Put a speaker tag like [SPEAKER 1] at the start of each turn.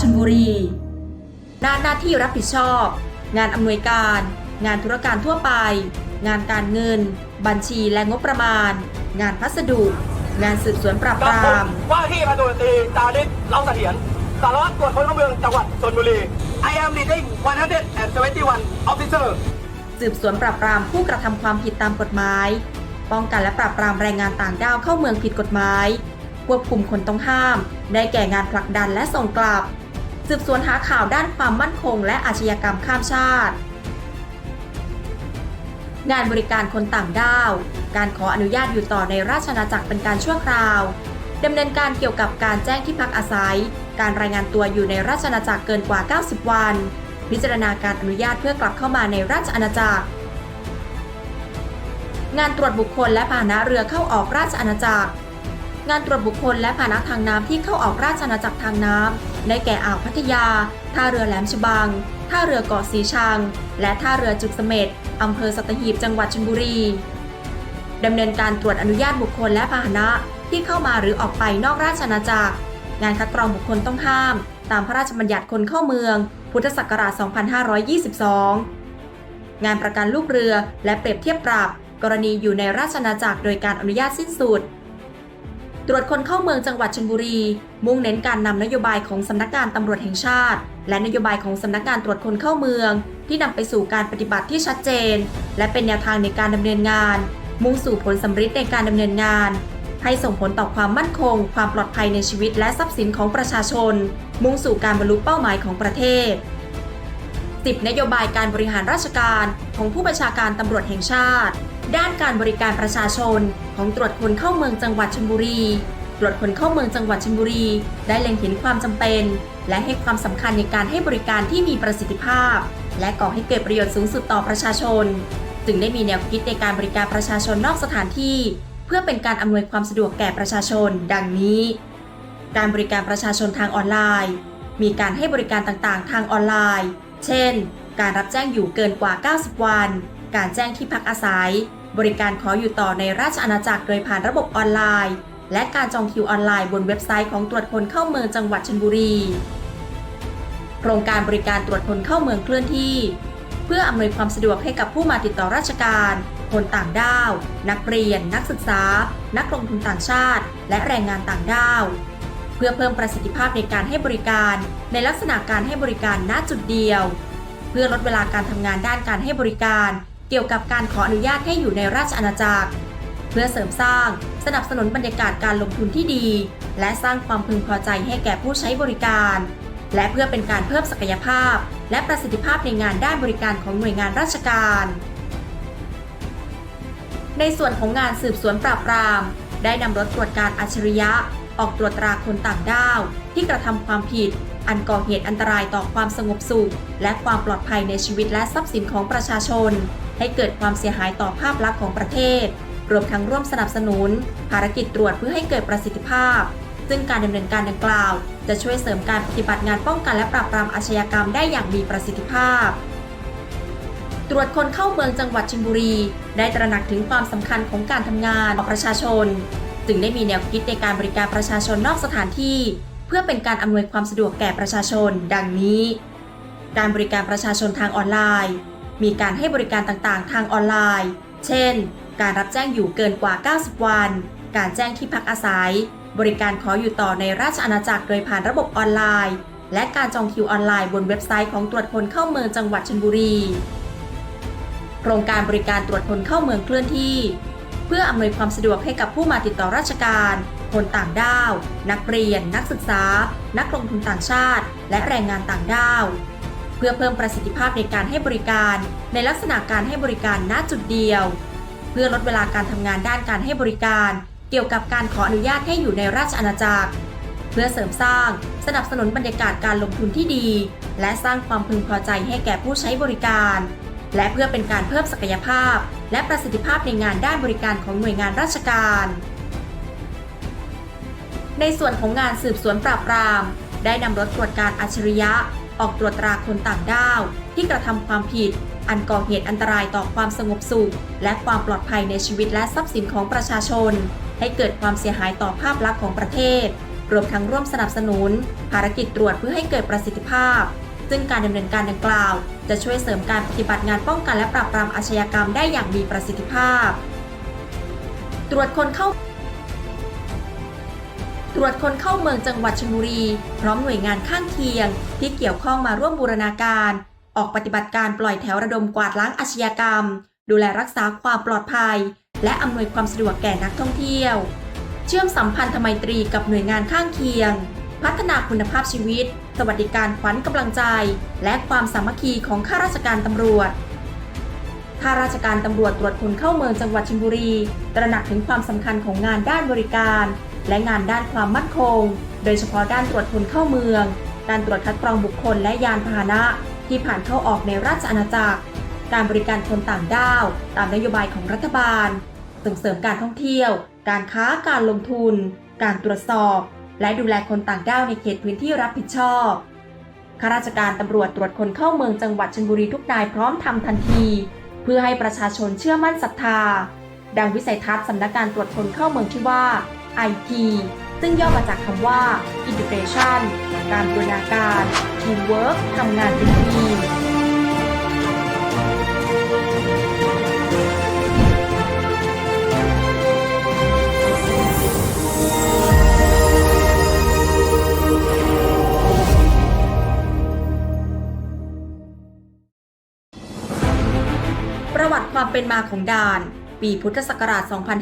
[SPEAKER 1] ชลบุรีหน้าหน้าที่รับผิดชอบ งานอำนวยการ งานธุรการทั่วไป งานการเงิน บัญชีและงบประมาณ งานพัสดุ งานสืบสวนปราบป
[SPEAKER 2] กับ
[SPEAKER 1] รา
[SPEAKER 2] ผม
[SPEAKER 1] ม
[SPEAKER 2] ว่าที่พันตำรวจตรีจาริศเล่าเสถียรสารวัตรตรวจคนเข้าเมืองจังหวัดชลบุรี I am leading 171 officer
[SPEAKER 1] สืบสวนปราบปรามผู้กระทำความผิดตามกฎหมาย ป้องกันและปราบปรามแรงงานต่างด้าวเข้าเมืองผิดกฎหมาย ควบคุมคนต้องห้าม ได้แก่งานผลักดันและส่งกลับ สืบสวนหาข่าวด้านความมั่นคง และอาชญากรรมข้ามชาติ งานบริการคนต่างด้าว การขออนุญาตอยู่ต่อในราชอาณาจักรเป็นการชั่วคราวดำเนินการเกี่ยวกับการแจ้งที่พักอาศัย การรายงานตัวอยู่ในราชอาณาจักรเกินกว่า 90 วัน พิจารณาการอนุญาตเพื่อกลับเข้ามาในราชอาณาจักร งานตรวจบุคคลและพาหนะเรือเข้าออกราชอาณาจักร งานตรวจบุคคลและพาหนะทางน้ำที่เข้าออกราชอาณาจักรทางน้ำได้แก่อ่าวพัทยา ท่าเรือแหลมฉบัง ท่าเรือเกาะสีชัง และท่าเรือจุกเสม็ดอำเภอสัตหีบจังหวัดชลบุรีดำเนินการตรวจอนุญาตบุคคลและพาหนะที่เข้ามาหรือออกไปนอกราชอาณาจักร งานคัดกรองบุคคลต้องห้าม ตามพระราชบัญญัติคนเข้าเมือง พุทธศักราช 2522 งานประกันลูกเรือและเปรียบเทียบปรับ กรณีอยู่ในราชอาณาจักรโดยการอนุญาตสิ้นสุด ตรวจคนเข้าเมืองจังหวัดชลบุรี มุ่งเน้นการนำนโยบายของสำนักงานตำรวจแห่งชาติ และนโยบายของสำนักงานตรวจคนเข้าเมือง ที่นำไปสู่การปฏิบัติที่ชัดเจน และเป็นแนวทางในการดำเนินงาน มุ่งสู่ผลสำฤทธิ์ในการดำเนินงาน ให้ส่งผลต่อความมั่นคง ความปลอดภัยในชีวิตและทรัพย์สินของประชาชน มุ่งสู่การบรรลุเป้าหมายของประเทศ 10 นโยบายการบริหารราชการของผู้บัญชาการตำรวจแห่งชาติ ด้านการบริการประชาชนของตรวจคนเข้าเมืองจังหวัดชลบุรี ตรวจคนเข้าเมืองจังหวัดชลบุรี ได้เล็งเห็นความจำเป็น และให้ความสำคัญในการให้บริการที่มีประสิทธิภาพ และก่อให้เกิดประโยชน์สูงสุดต่อประชาชน จึงได้มีแนวคิดในการบริการประชาชนนอกสถานที่ เพื่อเป็นการอำนวยความสะดวกแก่ประชาชน ดังนี้ การบริการประชาชนทางออนไลน์ มีการให้บริการต่างๆ ทางออนไลน์ เช่น การรับแจ้งอยู่เกินกว่า 90 วัน การแจ้งที่พักอาศัย บริการขออยู่ต่อในราชอาณาจักรโดยผ่านระบบออนไลน์ และการจองคิวออนไลน์บนเว็บไซต์ของตรวจคนเข้าเมืองจังหวัดชลบุรี โครงการบริการตรวจคนเข้าเมืองเคลื่อนที่ เพื่ออำนวยความสะดวกให้กับผู้มาติดต่อราชการ คนต่างด้าว นักเรียน นักศึกษา นักลงทุนต่างชาติ และแรงงานต่างด้าว เพื่อเพิ่มประสิทธิภาพในการให้บริการ ในลักษณะการให้บริการณจุดเดียว เพื่อลดเวลาการทำงานด้านการให้บริการ เกี่ยวกับการขออนุญาตให้อยู่ในราชอาณาจักร เพื่อเสริมสร้างสนับสนุนบรรยากาศการลงทุนที่ดี และสร้างความพึงพอใจให้แก่ผู้ใช้บริการ และเพื่อเป็นการเพิ่มศักยภาพ และประสิทธิภาพในงานด้านบริการของหน่วยงานราชการ ในส่วนของงานสืบสวนปราบปราม ได้นำรถตรวจการอัจฉริยะ ออกตรวจตราคนต่างด้าว ที่กระทำความผิดอันก่อเหตุอันตรายต่อความสงบสุข และความปลอดภัยในชีวิตและทรัพย์สินของประชาชน ให้เกิดความเสียหายต่อภาพลักษณ์ของประเทศ รวมทั้งร่วมสนับสนุน ภารกิจตรวจเพื่อให้เกิดประสิทธิภาพ ซึ่งการดำเนินการดังกล่าว จะช่วยเสริมการปฏิบัติงานป้องกันและปราบปรามอาชญากรรมได้อย่างมีประสิทธิภาพ ตรวจคนเข้าเมืองจังหวัดชลบุรี ได้ตระหนักถึงความสำคัญของการทำงานของประชาชน จึงได้มีแนวคิดในการบริการประชาชนนอกสถานที่ เพื่อเป็นการอำนวยความสะดวกแก่ประชาชน ดังนี้ การบริการประชาชนทางออนไลน์ มีการให้บริการต่างๆ ทางออนไลน์ เช่น การรับแจ้งอยู่เกินกว่า 90 วัน การแจ้งที่พักอาศัย บริการขออยู่ต่อในราชอาณาจักรโดยผ่านระบบออนไลน์ และการจองคิวออนไลน์บนเว็บไซต์ของตรวจคนเข้าเมืองจังหวัดชลบุรี โครงการบริการตรวจคนเข้าเมืองเคลื่อนที่ เพื่ออำนวยความสะดวกให้กับผู้มาติดต่อราชการ คนต่างด้าว นักเรียน นักศึกษา นักลงทุนต่างชาติ และแรงงานต่างด้าว เพื่อเพิ่มประสิทธิภาพในการให้บริการ ในลักษณะการให้บริการณจุดเดียว เพื่อลดเวลาการทำงานด้านการให้บริการ เกี่ยวกับการขออนุญาตให้อยู่ในราชอาณาจักร เพื่อเสริมสร้าง สนับสนุนบรรยากาศการลงทุนที่ดี และสร้างความพึงพอใจให้แก่ผู้ใช้บริการ และเพื่อเป็นการเพิ่มศักยภาพ และประสิทธิภาพในงานด้านบริการของหน่วยงานราชการ ในส่วนของงานสืบสวนปราบปราม ได้นำรถตรวจการอัจฉริยะ ออกตรวจตราคนต่างด้าว ที่กระทำความผิด อันก่อเหตุอันตรายต่อความสงบสุข และความปลอดภัยในชีวิตและทรัพย์สินของประชาชน ให้เกิดความเสียหายต่อภาพลักษณ์ของประเทศ รวมทั้งร่วมสนับสนุน ภารกิจตรวจเพื่อให้เกิดประสิทธิภาพ ซึ่งการดำเนินการดังกล่าว จะช่วยเสริมการปฏิบัติงานป้องกันและปราบปรามอาชญากรรมได้อย่างมีประสิทธิภาพ ตรวจคนเข้า รวจคนเข้าเมืองจังหวัดชลบุรี พร้อมหน่วยงานข้างเคียง ที่เกี่ยวข้องมาร่วมบูรณาการ ออกปฏิบัติการปล่อยแถวระดมกวาดล้างอาชญากรรม ดูแลรักษาความปลอดภัย และอำนวยความสะดวกแก่นักท่องเที่ยว เชื่อมสัมพันธไมตรีกับหน่วยงานข้างเคียง พัฒนาคุณภาพชีวิต สวัสดิการขวัญกำลังใจ และความสามัคคีของข้าราชการตำรวจข้าราชการตำรวจตรวจคนเข้าเมืองจังหวัดชลบุรี ตระหนักถึงความสำคัญของงานด้านบริการ และงานด้านความมั่นคง โดยเฉพาะด้านตรวจคนเข้าเมือง การตรวจคัดกรองบุคคลและยานพาหนะ ที่ผ่านเข้าออกในราชอาณาจักร การบริการคนต่างด้าว ตามนโยบายของรัฐบาล ส่งเสริมการท่องเที่ยว การค้าการลงทุน การตรวจสอบ และดูแลคนต่างด้าวในเขตพื้นที่รับผิดชอบข้าราชการตำรวจตรวจคนเข้าเมืองจังหวัดชลบุรีทุกนายพร้อมทำทันที เพื่อให้ประชาชนเชื่อมั่นศรัทธา ดังวิสัยทัศน์สำนักงานตรวจคนเข้าเมืองที่ว่า IT ซึ่งย่อมาจากคำว่า Integration การบูรณาการ Teamwork ทำงานเป็นทีมประวัติความเป็นมาของด่าน ปีพุทธศักราช